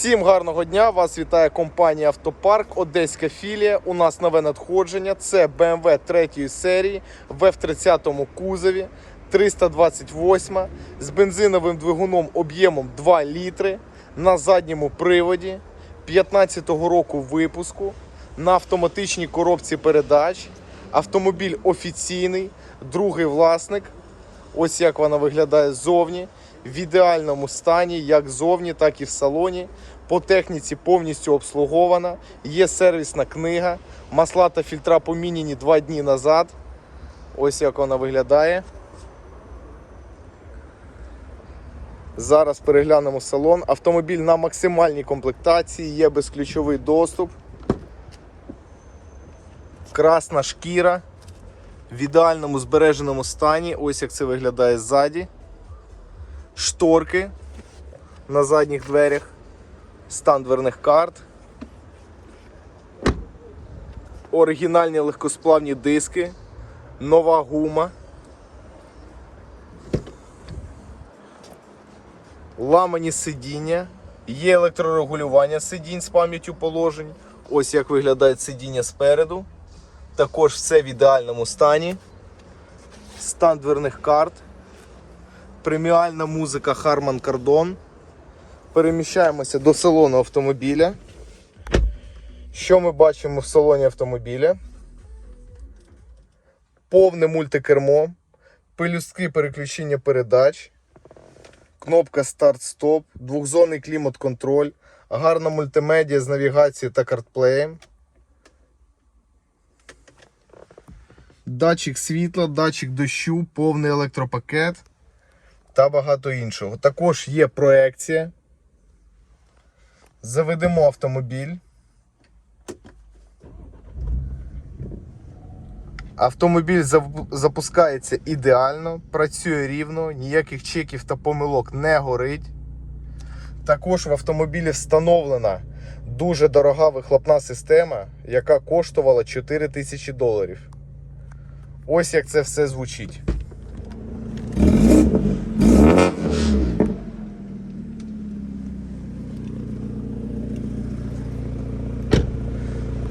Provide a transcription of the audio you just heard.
Всім гарного дня! Вас вітає компанія Автопарк, Одеська філія. У нас нове надходження. Це BMW 3 серії в F30 кузові 328 з бензиновим двигуном об'ємом 2 літри на задньому приводі 15-го року випуску на автоматичній коробці передач. Автомобіль офіційний, другий власник. Ось як вона виглядає ззовні. В ідеальному стані, як ззовні, так і в салоні. По техніці повністю обслугована. Є сервісна книга. Масла та фільтра поміняні два дні назад. Ось як вона виглядає. Зараз переглянемо салон. Автомобіль на максимальній комплектації, є безключовий доступ. Красна шкіра в ідеальному збереженому стані. Ось як це виглядає ззаді. Шторки на задніх дверях, стан дверних карт. Оригінальні легкосплавні диски, нова гума. Ламані сидіння, є електрорегулювання сидінь з пам'яттю положень. Ось як виглядають сидіння спереду. Також все в ідеальному стані. Стан дверних карт. Преміальна музика Harman Kardon. Переміщаємося до салону автомобіля. Що ми бачимо в салоні автомобіля? Повне мультикермо, пелюстки переключення передач, кнопка старт-стоп, двохзонний клімат-контроль, гарна мультимедіа з навігацією та картплеєм. Датчик світла, датчик дощу, повний електропакет та багато іншого. Також є проекція. Заведемо автомобіль. Автомобіль запускається ідеально, працює рівно, ніяких чеків та помилок не горить. Також в автомобілі встановлена дуже дорога вихлопна система, яка коштувала 4 тисячі доларів. Ось як це все звучить.